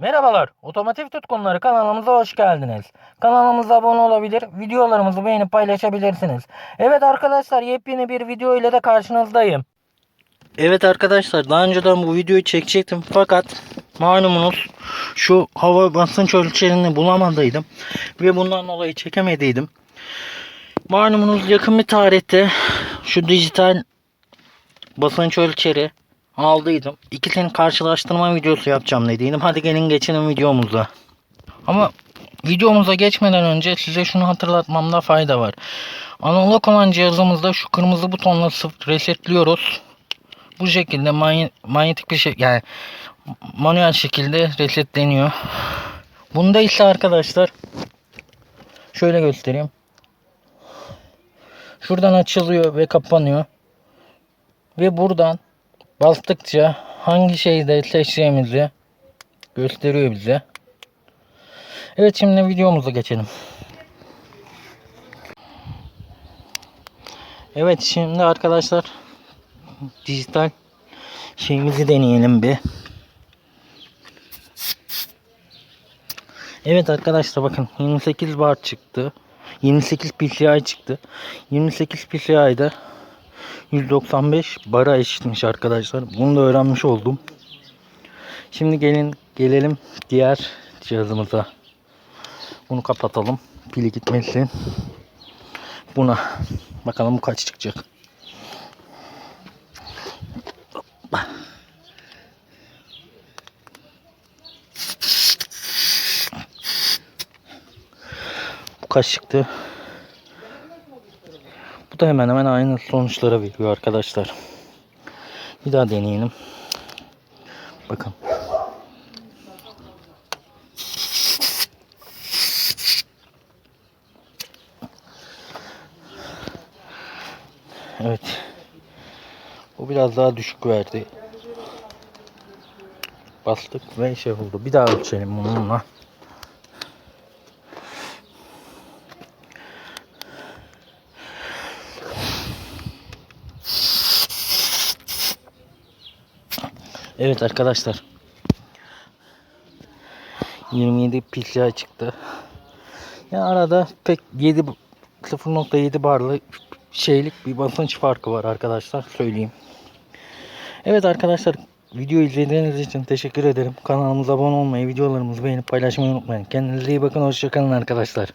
Merhabalar, Otomotiv Tutkunları kanalımıza hoş geldiniz. Kanalımıza abone olabilir, videolarımızı beğenip paylaşabilirsiniz. Evet arkadaşlar, yepyeni bir video ile de karşınızdayım. Evet arkadaşlar, daha önceden bu videoyu çekecektim fakat malumunuz şu hava basınç ölçerini bulamadıydım ve bundan dolayı çekemediydim. Malumunuz yakın bir tarihte şu dijital basınç ölçeri aldıydım. İkisinin karşılaştırma videosu yapacağım dediydim. Hadi gelin geçelim videomuza. Ama videomuza geçmeden önce size şunu hatırlatmamda fayda var. Analog olan cihazımızda şu kırmızı butonla resetliyoruz. Bu şekilde many- manyetik bir şey yani manuel şekilde resetleniyor. Bunda ise arkadaşlar şöyle göstereyim. Şuradan açılıyor ve kapanıyor. Ve buradan bastıkça hangi şeyde seçeceğimizi gösteriyor bize. Evet şimdi videomuza geçelim. Evet şimdi arkadaşlar dijital şeyimizi deneyelim bir. Evet arkadaşlar bakın 28 bar çıktı. 28 PCI çıktı. 28 PCI'de 195 bara eşitmiş arkadaşlar. Bunu da öğrenmiş oldum. Şimdi gelin gelelim diğer cihazımıza. Bunu kapatalım. Pili gitmesin. Buna bakalım bu kaç çıkacak. Bu kaç çıktı? Da hemen hemen aynı sonuçlara veriyor arkadaşlar. Bir daha deneyelim. Bakın. Evet. Bu biraz daha düşük verdi. Bastık ve şey oldu. Bir daha ölçelim bununla. Evet arkadaşlar. 27 PCI çıktı. Ya arada pek 7 0.7 barlı şeylik bir basınç farkı var arkadaşlar söyleyeyim. Evet arkadaşlar video izlediğiniz için teşekkür ederim. Kanalımıza abone olmayı, videolarımızı beğenip paylaşmayı unutmayın. Kendinize iyi bakın. Hoşçakalın arkadaşlar.